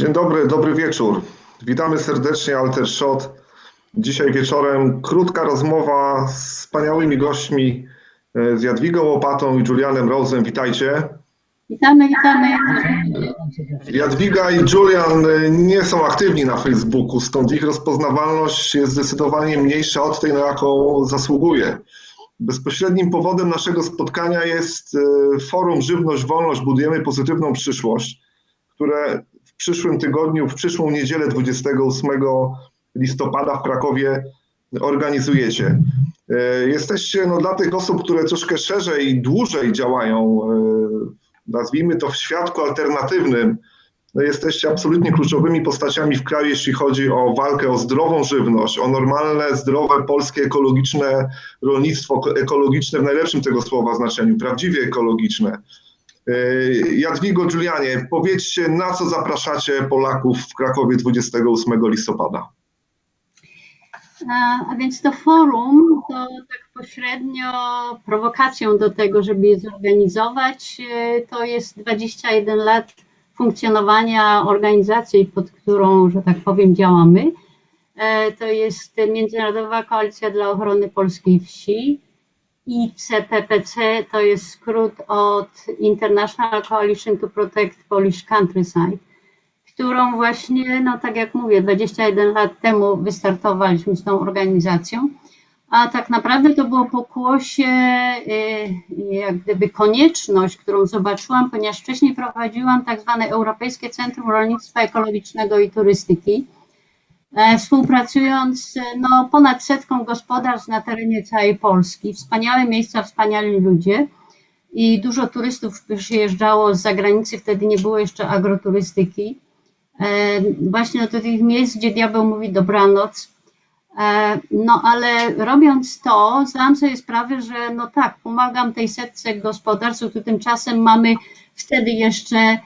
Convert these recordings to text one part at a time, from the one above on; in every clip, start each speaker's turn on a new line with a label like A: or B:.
A: Dzień dobry, dobry wieczór. Witamy serdecznie, Alter Shot. Dzisiaj wieczorem krótka rozmowa z wspaniałymi gośćmi, e, z Jadwigą Łopatą i Julianem Rosem. Witajcie.
B: Witamy, witamy.
A: Jadwiga i Julian e, nie są aktywni na Facebooku, stąd ich rozpoznawalność jest zdecydowanie mniejsza od tej, na jaką zasługuje. Bezpośrednim powodem naszego spotkania jest e, forum Żywność Wolność Budujemy Pozytywną Przyszłość, które przyszłym tygodniu, w przyszłą niedzielę 28 listopada w Krakowie organizujecie. E, Jesteście no, dla tych osób, które troszkę szerzej i dłużej działają, e, nazwijmy to w świadku alternatywnym, no, jesteście absolutnie kluczowymi postaciami w kraju, jeśli chodzi o walkę o zdrową żywność, o normalne, zdrowe, polskie, ekologiczne rolnictwo, ekologiczne w najlepszym tego słowa znaczeniu, prawdziwie ekologiczne. Yy, Jadwigo, Julianie, powiedzcie, na co zapraszacie Polaków w Krakowie 28 listopada?
B: A, a więc to forum to tak pośrednio prowokacją do tego, żeby je zorganizować, e, to jest 21 lat funkcjonowania organizacji, pod którą, że tak powiem, działamy. E, To jest Międzynarodowa Koalicja dla Ochrony Polskiej Wsi. ICPPC to jest skrót od International Coalition to Protect Polish Countryside, którą właśnie, no tak jak mówię, 21 lat temu wystartowaliśmy z tą organizacją, a tak naprawdę to było pokłosie, y, jak gdyby konieczność, którą zobaczyłam, ponieważ wcześniej prowadziłam tak zwane Europejskie Centrum Rolnictwa Ekologicznego i Turystyki, współpracując e, no, ponad setką gospodarstw na terenie całej Polski. Wspaniałe miejsca, wspaniali ludzie i dużo turystów przyjeżdżało z zagranicy, wtedy nie było jeszcze agroturystyki. E, Właśnie do tych miejsc, gdzie diabeł mówi dobranoc. E, No ale robiąc to, zdałam sobie sprawę, że no tak, pomagam tej setce gospodarstw, tu tymczasem mamy wtedy jeszcze e,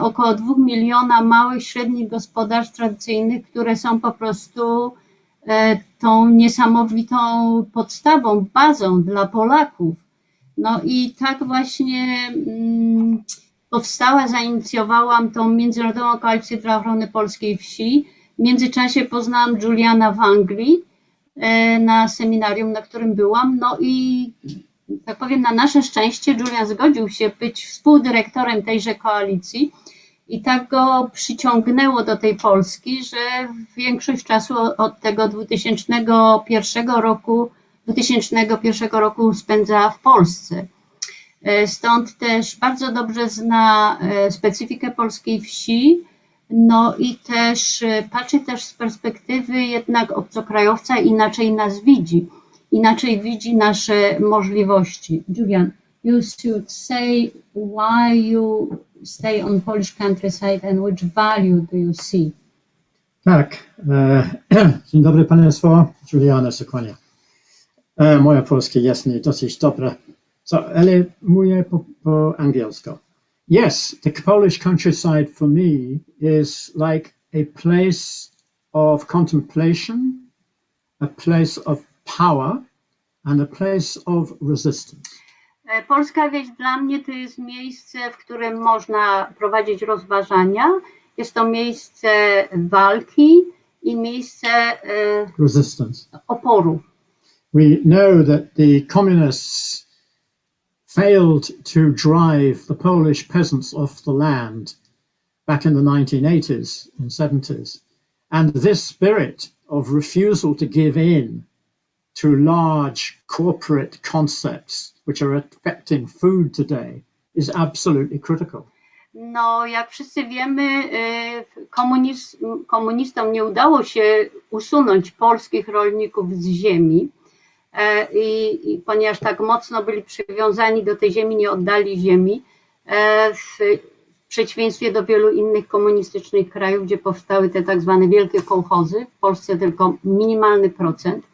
B: około dwóch miliona małych, średnich gospodarstw tradycyjnych, które są po prostu e, tą niesamowitą podstawą, bazą dla Polaków. No i tak właśnie mm, powstała, zainicjowałam tą Międzynarodową Koalicję dla Ochrony Polskiej Wsi. W międzyczasie poznałam Juliana w Anglii e, na seminarium, na którym byłam. No i tak powiem, na nasze szczęście Julian zgodził się być współdyrektorem tejże koalicji i tak go przyciągnęło do tej Polski, że większość czasu od tego 2001 roku, 2001 roku spędza w Polsce. E, Stąd też bardzo dobrze zna e, specyfikę polskiej wsi, no i też e, patrzy też z perspektywy jednak obcokrajowca, inaczej nas widzi, inaczej widzi nasze możliwości. Julian, you should say why you stay on Polish countryside and which value do you see?
C: Tak. E, dzień dobry Państwu. Juliana się kłania. E, moje polskie jest nie dosyć dobre, so, ale mówię po, po angielsku. Yes, the Polish countryside for me is like a place of contemplation, a place of power, and a place of resistance.
B: E, Polska wieś dla mnie to jest miejsce, w którym można prowadzić rozważania. Jest to miejsce walki i miejsce e,
C: Resistance.
B: oporu.
C: We know that the communists failed to drive the Polish peasants off the land back in the 1980s and 70s. And this spirit of refusal to give in to large corporate concepts which are affecting food today is absolutely critical.
B: No, jak wszyscy wiemy, komuniz, komunistom nie udało się usunąć polskich rolników z ziemi. E, I, I ponieważ tak mocno byli przywiązani do tej ziemi, nie oddali ziemi, e, w przeciwieństwie do wielu innych komunistycznych krajów, gdzie powstały te tak zwane wielkie kołchozy, w Polsce tylko minimalny procent.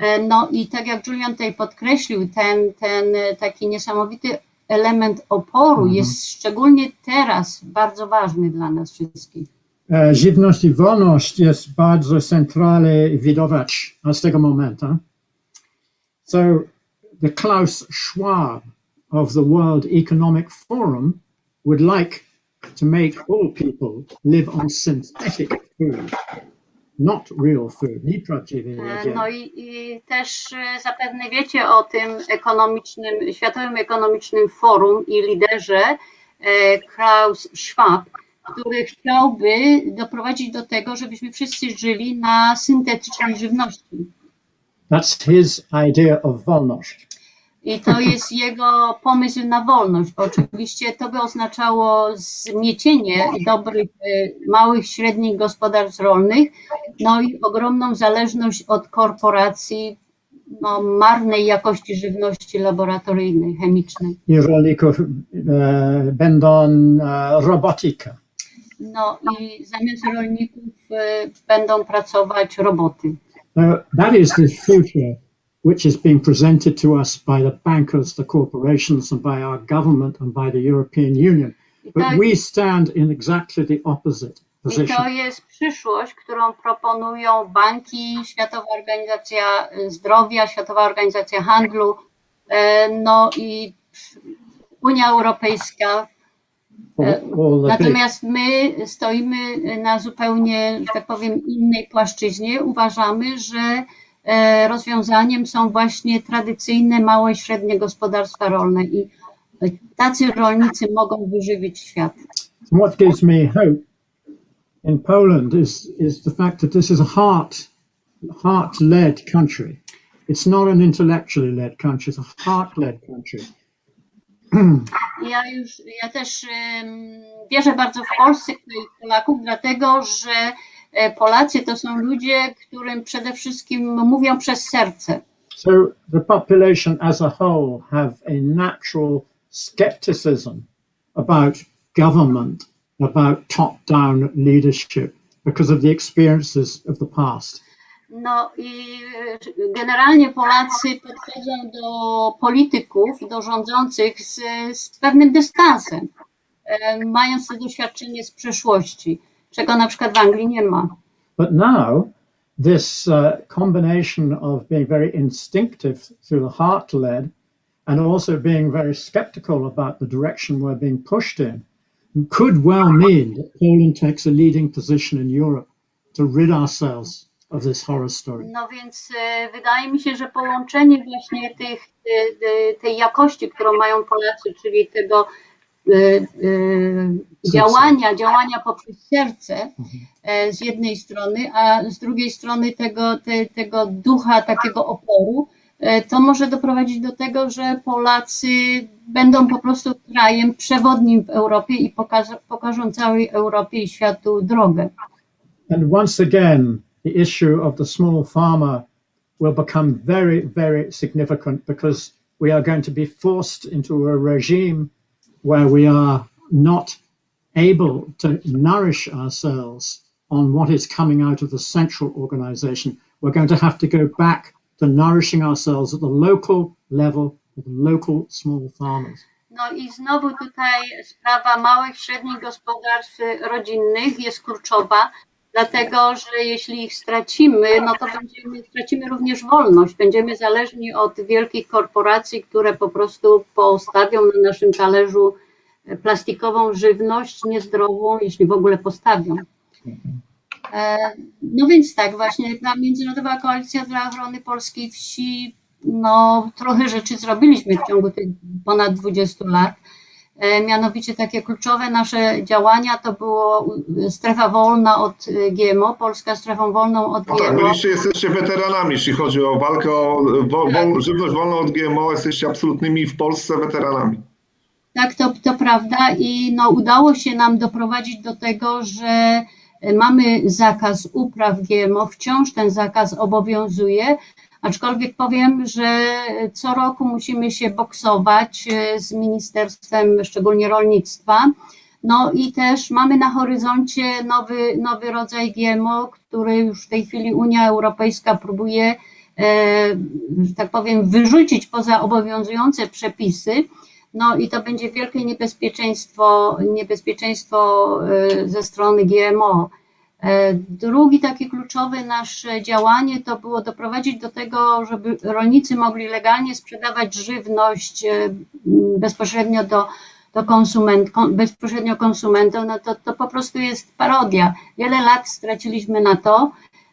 B: E, No i tak jak Julian tutaj podkreślił, ten, ten taki niesamowity element oporu
C: Mhm.
B: jest szczególnie teraz bardzo ważny dla nas wszystkich.
C: E, Żywność i wolność jest bardzo centralne widować z tego momentu. So the Klaus Schwab of the World Economic Forum would like to make all people live on synthetic food, not real food. Nieprawdziwe
B: E,
C: jedzenie.
B: No i, i też e, zapewne wiecie o tym ekonomicznym, Światowym Ekonomicznym Forum i liderze e, Klaus Schwab, który chciałby doprowadzić do tego, żebyśmy wszyscy żyli na syntetycznej żywności.
C: That's his idea of wolność.
B: I to jest jego pomysł na wolność, bo oczywiście to by oznaczało zmiecienie dobrych, e, małych, średnich gospodarstw rolnych, no i ogromną zależność od korporacji, no, marnej jakości żywności laboratoryjnej, chemicznej.
C: I rolników e, będą e, robotyka.
B: No i zamiast rolników e, będą pracować roboty.
C: Now, that is the future which is being presented to us by the bankers, the corporations, and by our government and by the European Union. But we stand in exactly the opposite
B: I
C: position.
B: to jest przyszłość, którą proponują banki, Światowa Organizacja Zdrowia, Światowa Organizacja Handlu, e, no i Unia Europejska.
C: big.
B: Natomiast my stoimy na zupełnie, że tak powiem, innej płaszczyźnie. Uważamy, że e, rozwiązaniem są właśnie tradycyjne, małe i średnie gospodarstwa rolne i e, tacy rolnicy mogą wyżywić świat.
C: What gives me hope in Poland is, is the fact that this is a heart, heart-led country. It's not an intellectually led country, it's a heart-led country.
B: Ja już, ja też em, wierzę bardzo w Polsce i Polaków, dlatego że e, Polacy to są ludzie, którym przede wszystkim mówią przez serce.
C: So the population as a whole have a natural skepticism about government, about top-down leadership because of the experiences of the past.
B: No i e, generalnie Polacy podchodzą do polityków, do rządzących z, z pewnym dystansem, e, mając to doświadczenie z przeszłości, czego na przykład w Anglii nie ma.
C: But now, this uh, combination of being very instinctive through the heart led and also being very skeptical about the direction we're being pushed in could well mean that Poland takes a leading position in Europe to rid ourselves of this horror story.
B: No więc e, wydaje mi się, że połączenie właśnie tych, e, e, tej jakości, którą mają Polacy, czyli tego działania, działania poprzez serce e, z jednej strony, a z drugiej strony tego, te, tego ducha takiego oporu, e, to może doprowadzić do tego, że Polacy będą po prostu krajem przewodnim w Europie i pokażą, pokażą całej Europie i światu drogę.
C: And once again, the issue of the small farmer will become very, very significant because we are going to be forced into a regime where we are not able to nourish ourselves on what is coming out of the central organization. We're going to have to go back to nourishing ourselves at the local level with local small farmers.
B: No i znowu tutaj sprawa małych, średnich gospodarstw rodzinnych jest kluczowa, dlatego że jeśli ich stracimy, no to będziemy, stracimy również wolność. Będziemy zależni od wielkich korporacji, które po prostu postawią na naszym talerzu plastikową żywność niezdrową, jeśli w ogóle postawią. E, No więc tak, właśnie ta Międzynarodowa Koalicja dla Ochrony Polskiej Wsi, no trochę rzeczy zrobiliśmy w ciągu tych ponad 20 lat. E, Mianowicie takie kluczowe nasze działania to było strefa wolna od e, GMO, Polska strefą wolną od
A: No tak,
B: GMO.
A: byliście, jesteście weteranami, jeśli chodzi o walkę o wo,
B: Tak.
A: wol, żywność wolną od GMO, jesteście absolutnymi w Polsce weteranami.
B: Tak, to, to prawda i no, udało się nam doprowadzić do tego, że mamy zakaz upraw GMO, wciąż ten zakaz obowiązuje, aczkolwiek powiem, że co roku musimy się boksować e, z Ministerstwem, szczególnie rolnictwa. No i też mamy na horyzoncie nowy, nowy rodzaj GMO, który już w tej chwili Unia Europejska próbuje, e, że tak powiem, wyrzucić poza obowiązujące przepisy. No i to będzie wielkie niebezpieczeństwo, niebezpieczeństwo e, ze strony GMO. E, Drugi taki kluczowy nasze działanie to było doprowadzić do tego, żeby rolnicy mogli legalnie sprzedawać żywność e, bezpośrednio do do konsument, kon, bezpośrednio konsumentom, no to, to po prostu jest parodia. Wiele lat straciliśmy na to,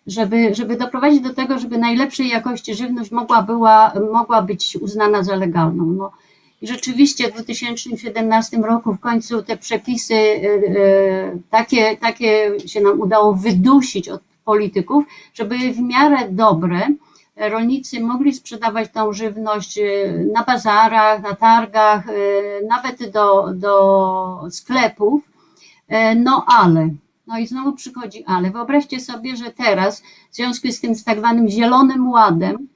B: żeby, żeby doprowadzić do tego, żeby najlepszej jakości żywność mogła, była, mogła być uznana za legalną. No. I rzeczywiście w 2017 roku w końcu te przepisy y, y, takie, takie się nam udało wydusić od polityków, żeby w miarę dobre rolnicy mogli sprzedawać tą żywność y, na bazarach, na targach, nawet do, do sklepów. No ale, no i znowu przychodzi ale. Wyobraźcie sobie, że teraz w związku z tym z tak zwanym zielonym ładem,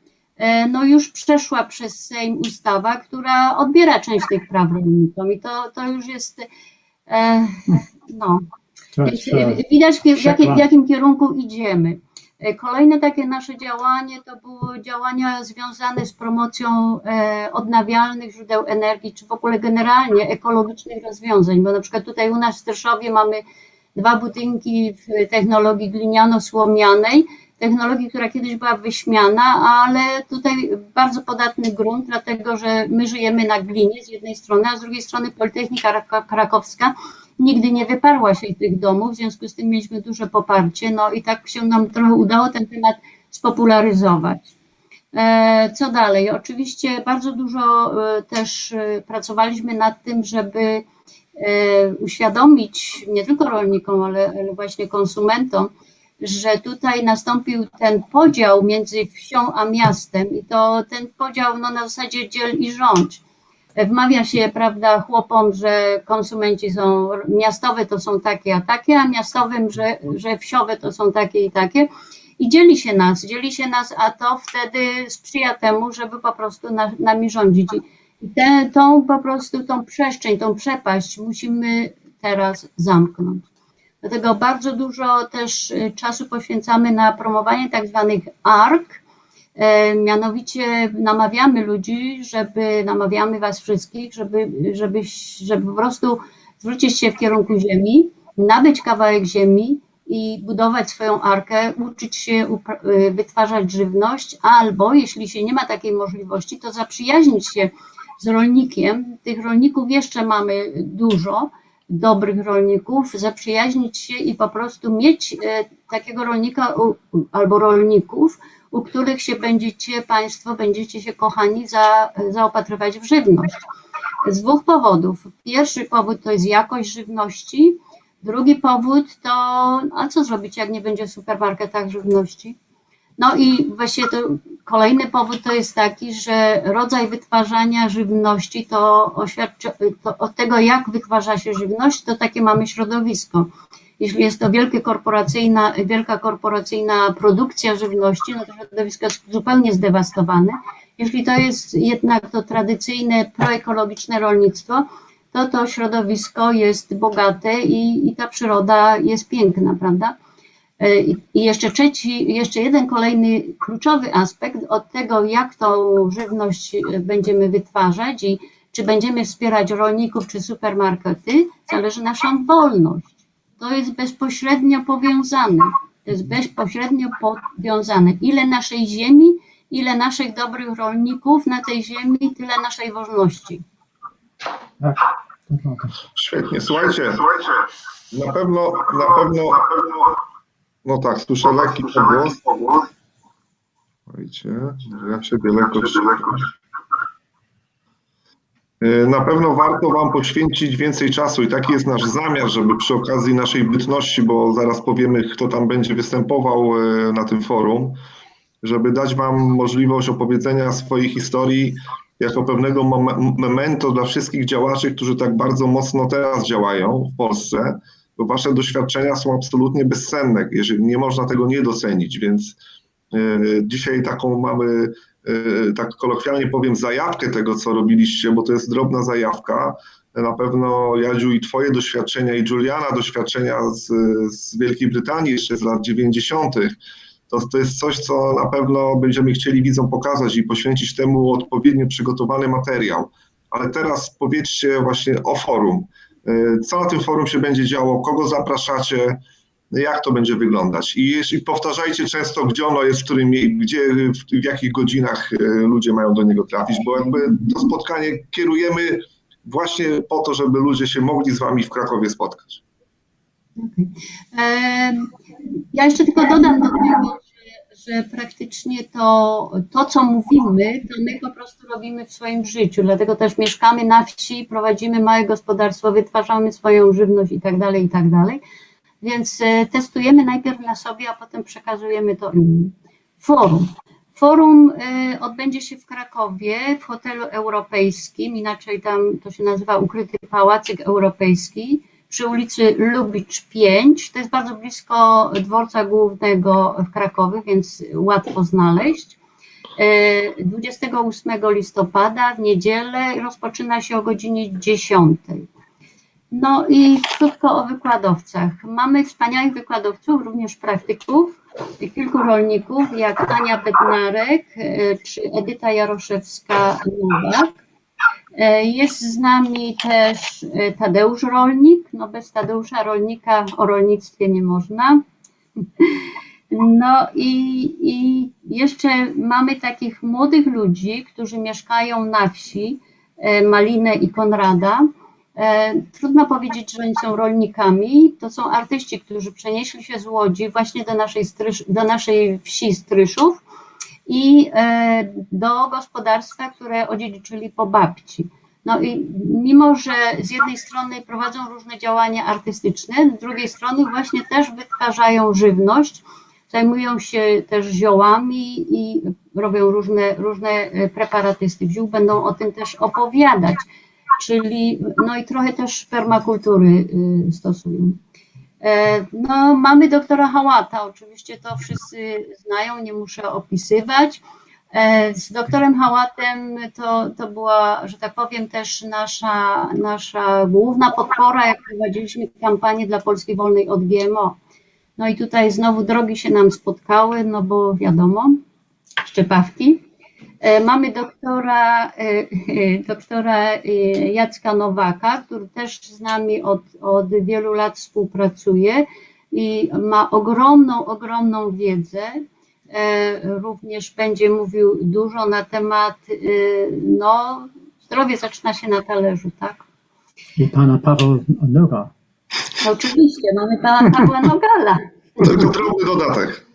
B: no już przeszła przez Sejm ustawa, która odbiera część tych praw rolnikom i to, to już jest, e, no, więc
C: e,
B: widać w, jakim, kierunku idziemy. E, Kolejne takie nasze działanie to były działania związane z promocją e, odnawialnych źródeł energii, czy w ogóle generalnie ekologicznych rozwiązań, bo na przykład tutaj u nas w Streszowie mamy dwa budynki w technologii gliniano-słomianej, technologii, która kiedyś była wyśmiana, ale tutaj bardzo podatny grunt, dlatego że my żyjemy na glinie z jednej strony, a z drugiej strony Politechnika Rak- Krakowska nigdy nie wyparła się tych domów, w związku z tym mieliśmy duże poparcie, no i tak się nam trochę udało ten temat spopularyzować. E, Co dalej? Oczywiście bardzo dużo e, też e, pracowaliśmy nad tym, żeby uświadomić nie tylko rolnikom, ale właśnie konsumentom, że tutaj nastąpił ten podział między wsią a miastem i to ten podział no, na zasadzie dziel i rządź. Wmawia się, prawda, chłopom, że konsumenci są miastowe to są takie a takie, a miastowym, że, że wsiowe to są takie i takie. I dzieli się nas, dzieli się nas, a to wtedy sprzyja temu, żeby po prostu na, nami rządzić. I tę, tą po prostu, tą przestrzeń, tą przepaść musimy teraz zamknąć. Dlatego bardzo dużo też y, czasu poświęcamy na promowanie tak zwanych ARK. E, Mianowicie namawiamy ludzi, żeby, namawiamy Was wszystkich, żeby, żeby, żeby po prostu zwrócić się w kierunku ziemi, nabyć kawałek ziemi i budować swoją arkę, uczyć się y, wytwarzać żywność, albo jeśli się nie ma takiej możliwości, to zaprzyjaźnić się z rolnikiem. Tych rolników jeszcze mamy dużo, dobrych rolników, zaprzyjaźnić się i po prostu mieć e, takiego rolnika albo rolników, u których się będziecie Państwo, będziecie się kochani za, zaopatrywać w żywność. Z dwóch powodów. Pierwszy powód to jest jakość żywności, drugi powód to, a co zrobić, jak nie będzie w supermarketach żywności? No i właściwie to kolejny powód to jest taki, że rodzaj wytwarzania żywności to oświadczy, to od tego, jak wytwarza się żywność, to takie mamy środowisko. Jeśli jest to korporacyjna, wielka korporacyjna produkcja żywności, no to środowisko jest zupełnie zdewastowane. Jeśli to jest jednak to tradycyjne, proekologiczne rolnictwo, to to środowisko jest bogate i, i ta przyroda jest piękna, prawda? E, I jeszcze trzeci, jeszcze jeden kolejny kluczowy aspekt od tego, jak tą żywność e, będziemy wytwarzać i czy będziemy wspierać rolników czy supermarkety, zależy nasza wolność. To jest bezpośrednio powiązane. To jest bezpośrednio powiązane. Ile naszej ziemi, ile naszych dobrych rolników na tej ziemi, tyle naszej wolności.
C: Tak.
A: Świetnie, słuchajcie, na pewno, na pewno, no tak, słyszę lekki pogłos. Słuchajcie, ja siebie lekko Y, Na pewno warto Wam poświęcić więcej czasu i taki jest nasz zamiar, żeby przy okazji naszej bytności, bo zaraz powiemy, kto tam będzie występował y, na tym forum, żeby dać Wam możliwość opowiedzenia swojej historii jako pewnego memento dla wszystkich działaczy, którzy tak bardzo mocno teraz działają w Polsce, bo Wasze doświadczenia są absolutnie bezcenne, jeżeli nie można tego nie docenić, więc y, dzisiaj taką mamy y, tak kolokwialnie powiem, zajawkę tego, co robiliście, bo to jest drobna zajawka. Na pewno Jadziu i Twoje doświadczenia i Juliana doświadczenia z, z Wielkiej Brytanii jeszcze z lat 90. To, to jest coś, co na pewno będziemy chcieli widzom pokazać i poświęcić temu odpowiednio przygotowany materiał. Ale teraz powiedzcie właśnie o forum. Y, Co na tym forum się będzie działo, kogo zapraszacie, jak to będzie wyglądać. I jeśli powtarzajcie często, gdzie ono jest, w którym, gdzie, w, w jakich godzinach e, ludzie mają do niego trafić, bo jakby to spotkanie kierujemy właśnie po to, żeby ludzie się mogli z Wami w Krakowie spotkać.
B: Em, Ja jeszcze tylko dodam do tego, że, praktycznie to, to, co mówimy, to my po prostu robimy w swoim życiu. Dlatego też mieszkamy na wsi, prowadzimy małe gospodarstwo, wytwarzamy swoją żywność i tak dalej, i tak dalej. Więc e, testujemy najpierw na sobie, a potem przekazujemy to innym. Forum. Forum e, odbędzie się w Krakowie w hotelu europejskim, inaczej tam to się nazywa Ukryty Pałacyk Europejski przy ulicy Lubicz 5. To jest bardzo blisko dworca głównego w Krakowie, więc łatwo znaleźć. E, 28 listopada w niedzielę rozpoczyna się o godzinie 10. No i krótko o wykładowcach. Mamy wspaniałych wykładowców, również praktyków, kilku rolników, jak Ania Bednarek e, czy Edyta Jaroszewska-Nowak. E, Jest z nami też e, Tadeusz Rolnik. No bez Tadeusza Rolnika o rolnictwie nie można. No i, i jeszcze mamy takich młodych ludzi, którzy mieszkają na wsi, e, Malinę i Konrada. Trudno powiedzieć, że oni są rolnikami. To są artyści, którzy przenieśli się z Łodzi właśnie do naszej, strysz, do naszej wsi Stryszów i e, do gospodarstwa, które odziedziczyli po babci. No i mimo, że z jednej strony prowadzą różne działania artystyczne, z drugiej strony właśnie też wytwarzają żywność, zajmują się też ziołami i robią różne, różne e, preparaty z tych ziół, będą o tym też opowiadać, czyli no i trochę też permakultury y, stosują. E, No, mamy doktora Hałata, oczywiście to wszyscy znają, nie muszę opisywać. E, Z doktorem Hałatem to, to była, że tak powiem, też nasza, nasza główna podpora, jak prowadziliśmy kampanię dla Polski Wolnej od GMO. No i tutaj znowu drogi się nam spotkały, no bo wiadomo, szczepawki. E, Mamy doktora, e, doktora e, Jacka Nowaka, który też z nami od, od wielu lat współpracuje i ma ogromną, ogromną wiedzę. Również będzie mówił dużo na temat, no, zdrowie zaczyna się na talerzu, tak?
C: I pana Paweł Noga.
B: Oczywiście, mamy pana Pawła Nogala.
A: Tylko drobny dodatek.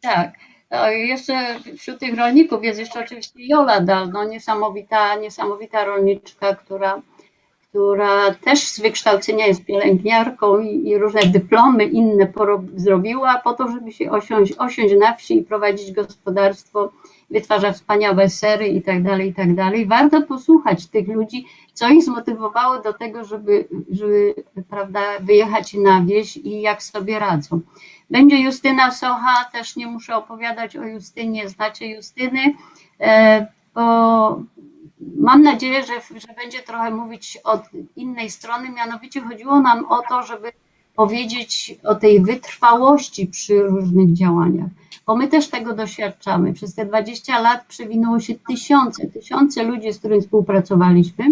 B: Tak. No jeszcze wśród tych rolników jest jeszcze oczywiście Jola Dal, no niesamowita, niesamowita rolniczka, która, która też z wykształcenia jest pielęgniarką i, i różne dyplomy inne porob, zrobiła po to, żeby się osiąść, osiąść na wsi i prowadzić gospodarstwo, wytwarza wspaniałe sery i tak dalej, i tak dalej. Warto posłuchać tych ludzi, co ich zmotywowało do tego, żeby, żeby prawda, wyjechać na wieś i jak sobie radzą. Będzie Justyna Socha, też nie muszę opowiadać o Justynie, znacie Justyny, e, bo mam nadzieję, że, że będzie trochę mówić od innej strony, mianowicie chodziło nam o to, żeby powiedzieć o tej wytrwałości przy różnych działaniach, bo my też tego doświadczamy. Przez te 20 lat przewinęło się tysiące, tysiące ludzi, z którymi współpracowaliśmy,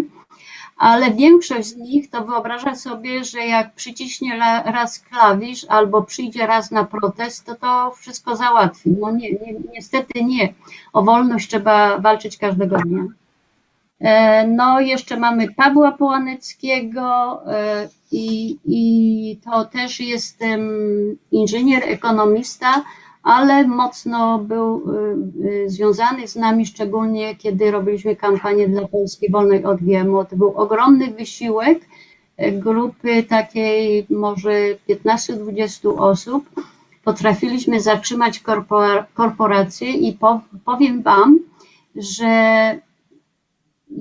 B: ale większość z nich to wyobraża sobie, że jak przyciśnie raz klawisz albo przyjdzie raz na protest, to to wszystko załatwi. No nie, nie, niestety nie. O wolność trzeba walczyć każdego dnia. E, No, jeszcze mamy Pawła Połaneckiego e, i, i to też jest em, inżynier, ekonomista, ale mocno był y, związany z nami, szczególnie kiedy robiliśmy kampanię dla Polski Wolnej od GMO. To był ogromny wysiłek e, grupy takiej może 15-20 osób. Potrafiliśmy zatrzymać korpora- korporacje i po, powiem Wam, że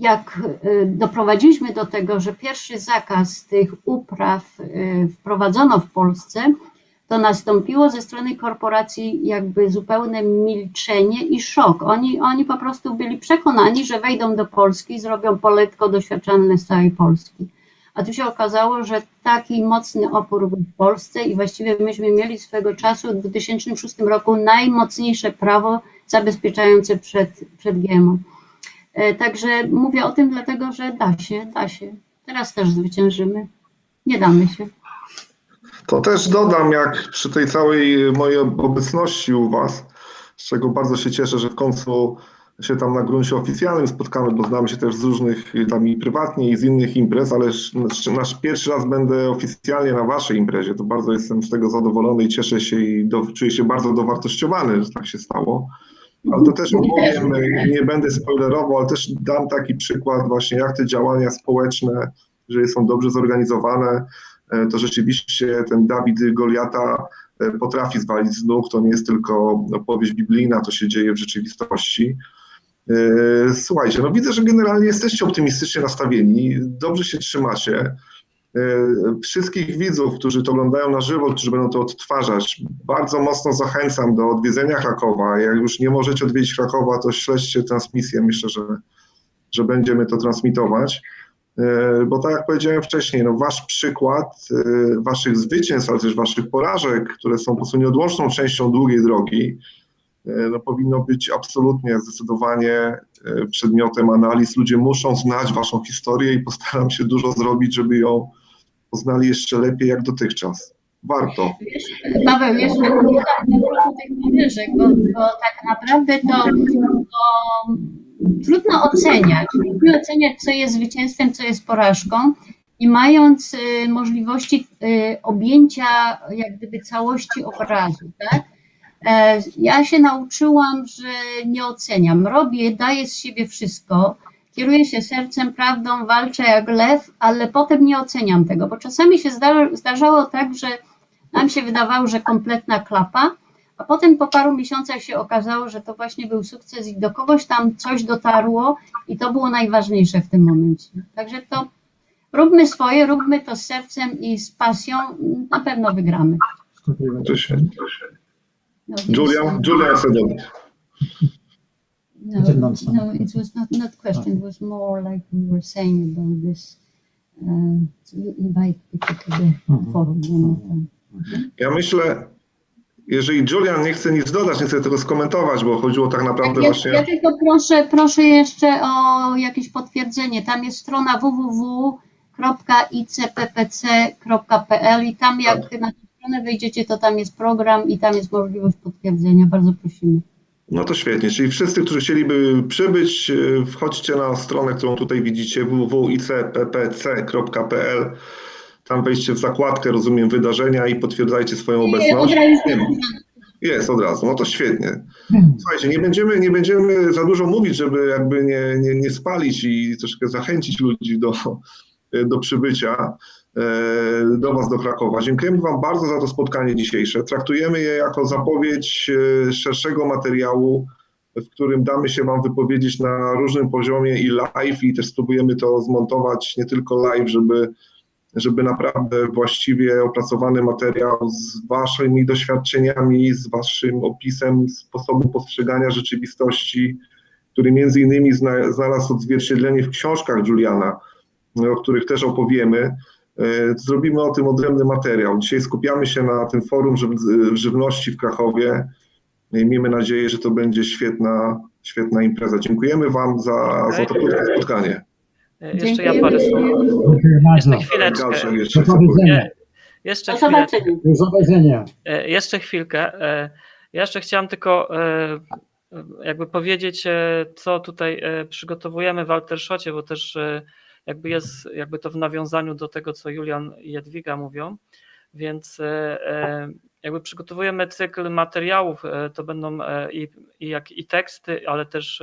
B: jak y, doprowadziliśmy do tego, że pierwszy zakaz tych upraw y, wprowadzono w Polsce, to nastąpiło ze strony korporacji jakby zupełne milczenie i szok. Oni, oni po prostu byli przekonani, że wejdą do Polski i zrobią poletko doświadczalne z całej Polski. A tu się okazało, że taki mocny opór był w Polsce i właściwie myśmy mieli swego czasu w 2006 roku najmocniejsze prawo zabezpieczające przed, przed GMO. E, Także mówię o tym dlatego, że da się, da się. Teraz też zwyciężymy. Nie damy się.
A: To też dodam, jak przy tej całej mojej obecności u Was, z czego bardzo się cieszę, że w końcu się tam na gruncie oficjalnym spotkamy, bo znamy się też z różnych tam i prywatnie i z innych imprez, ale nasz, nasz pierwszy raz będę oficjalnie na waszej imprezie. To bardzo jestem z tego zadowolony i cieszę się i do, czuję się bardzo dowartościowany, że tak się stało. Ale to też opowiem, nie będę spoilerował, ale też dam taki przykład właśnie jak te działania społeczne, jeżeli są dobrze zorganizowane, e, to rzeczywiście ten Dawid Goliata e, potrafi zwalić z nóg, to nie jest tylko opowieść biblijna, to się dzieje w rzeczywistości. E, Słuchajcie, no widzę, że generalnie jesteście optymistycznie nastawieni, dobrze się trzymacie. E, Wszystkich widzów, którzy to oglądają na żywo, którzy będą to odtwarzać, bardzo mocno zachęcam do odwiedzenia Krakowa. Jak już nie możecie odwiedzić Krakowa, to śledźcie transmisję. Myślę, że, że będziemy to transmitować. E, Bo tak jak powiedziałem wcześniej, no wasz przykład e, waszych zwycięstw, ale też waszych porażek, które są po prostu nieodłączną częścią długiej drogi, no powinno być absolutnie, zdecydowanie przedmiotem analiz. Ludzie muszą znać waszą historię i postaram się dużo zrobić, żeby ją poznali jeszcze lepiej jak dotychczas. Warto.
B: Wiesz, Paweł, dodam na propos tych porażek, bo, bo tak naprawdę to, to trudno oceniać. Trudno oceniać, co jest zwycięstwem, co jest porażką. I mając y, możliwości y, objęcia jak gdyby całości obrazu, tak? E, Ja się nauczyłam, że nie oceniam. Robię, daję z siebie wszystko, kieruję się sercem, prawdą, walczę jak lew, ale potem nie oceniam tego, bo czasami się zda- zdarzało tak, że nam się wydawało, że kompletna klapa, a potem po paru miesiącach się okazało, że to właśnie był sukces i do kogoś tam coś dotarło i to było najważniejsze w tym momencie. Także to róbmy swoje, róbmy to z sercem i z pasją, na pewno wygramy.
A: To się, to się.
B: No,
A: chce dodać.
B: No,
C: Did not sound-
B: no, it was not not question. It was more like we were saying about this. Uh, to invite people to the
C: Mhm.
B: forum. You know,
A: Ja myślę, jeżeli Julian nie chce nic dodać, nie chce tego skomentować, bo chodziło tak naprawdę
B: ja,
A: właśnie...
B: ja tylko proszę, proszę jeszcze o jakieś potwierdzenie. Tam jest strona www.icppc.pl i tam jak
A: Tak.
B: na tę stronę wejdziecie, to tam jest program i tam jest możliwość potwierdzenia. Bardzo prosimy.
A: No to świetnie, czyli wszyscy, którzy chcieliby przybyć, e, wchodźcie na stronę, którą tutaj widzicie, www.icppc.pl. Tam wejście w zakładkę, rozumiem, wydarzenia i potwierdzajcie swoją obecność. Nie. Jest od razu, no to świetnie. Słuchajcie, nie będziemy, nie będziemy za dużo mówić, żeby jakby nie, nie, nie spalić i troszkę zachęcić ludzi do, do przybycia e, do Was do Krakowa. Dziękujemy Wam bardzo za to spotkanie dzisiejsze. Traktujemy je jako zapowiedź e, szerszego materiału, w którym damy się Wam wypowiedzieć na różnym poziomie i live i też spróbujemy to zmontować nie tylko live, żeby żeby naprawdę właściwie opracowany materiał z waszymi doświadczeniami, z waszym opisem sposobu postrzegania rzeczywistości, który między innymi zna, znalazł odzwierciedlenie w książkach Juliana, o których też opowiemy. E, Zrobimy o tym odrębny materiał. Dzisiaj skupiamy się na tym forum żyw żywności w Krakowie. I miejmy nadzieję, że to będzie świetna, świetna impreza. Dziękujemy Wam za, za to krótkie spotkanie.
D: E, Jeszcze ja parę słów.
C: Dziękuję bardzo.
D: Jeszcze chwileczkę.
C: Do powiedzenia.
D: Jeszcze chwileczkę.
B: zobaczenia.
C: Do zobaczenia.
D: E, Jeszcze chwilkę. Ja jeszcze chciałem tylko jakby powiedzieć, co tutaj przygotowujemy w Alterszocie, bo też jakby jest jakby to w nawiązaniu do tego, co Julian i Jadwiga mówią, więc e, e, jakby przygotowujemy cykl materiałów, e, to będą i, i, jak, i teksty, ale też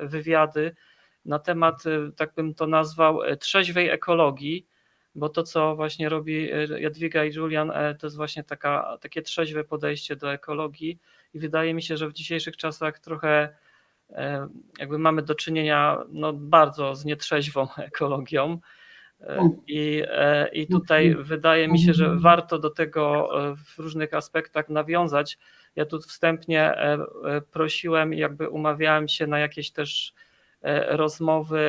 D: wywiady na temat, tak bym to nazwał, trzeźwej ekologii, bo to, co właśnie robi Jadwiga i Julian, to jest właśnie taka, takie trzeźwe podejście do ekologii. I wydaje mi się, że w dzisiejszych czasach trochę jakby mamy do czynienia no, bardzo z nietrzeźwą ekologią. E, I, e, I tutaj wydaje mi się, że warto do tego e, w różnych aspektach nawiązać. Ja tu wstępnie e, e, prosiłem jakby umawiałem się na jakieś też e, rozmowy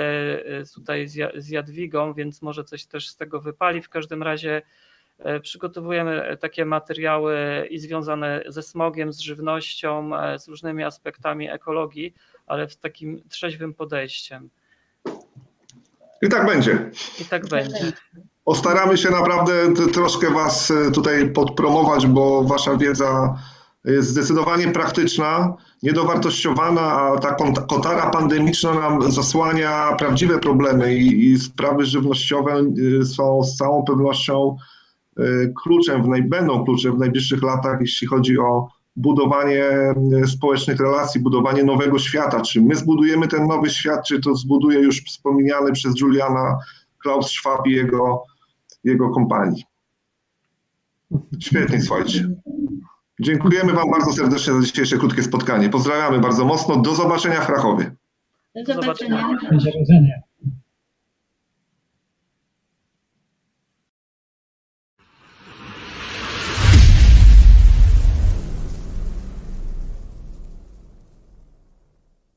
D: e, tutaj z Ja- z Jadwigą, więc może coś też z tego wypali. W każdym razie e, przygotowujemy takie materiały i związane ze smogiem, z żywnością, e, z różnymi aspektami ekologii, ale z takim trzeźwym podejściem.
A: I tak będzie.
D: I tak będzie.
A: Postaramy się naprawdę troszkę Was e, tutaj podpromować, bo Wasza wiedza jest zdecydowanie praktyczna, niedowartościowana, a ta kotara pandemiczna nam zasłania prawdziwe problemy i, i sprawy żywnościowe są z całą pewnością kluczem, w naj, będą kluczem w najbliższych latach, jeśli chodzi o budowanie y, społecznych relacji, budowanie nowego świata. Czy my zbudujemy ten nowy świat, czy to zbuduje już wspomniany przez Juliana Klaus Schwab i jego, jego kompanii. Świetnie, słuchajcie. Dziękujemy Wam bardzo serdecznie za dzisiejsze krótkie spotkanie. Pozdrawiamy bardzo mocno. Do zobaczenia w Krakowie.
B: Do zobaczenia.
C: Będzie rodzenie.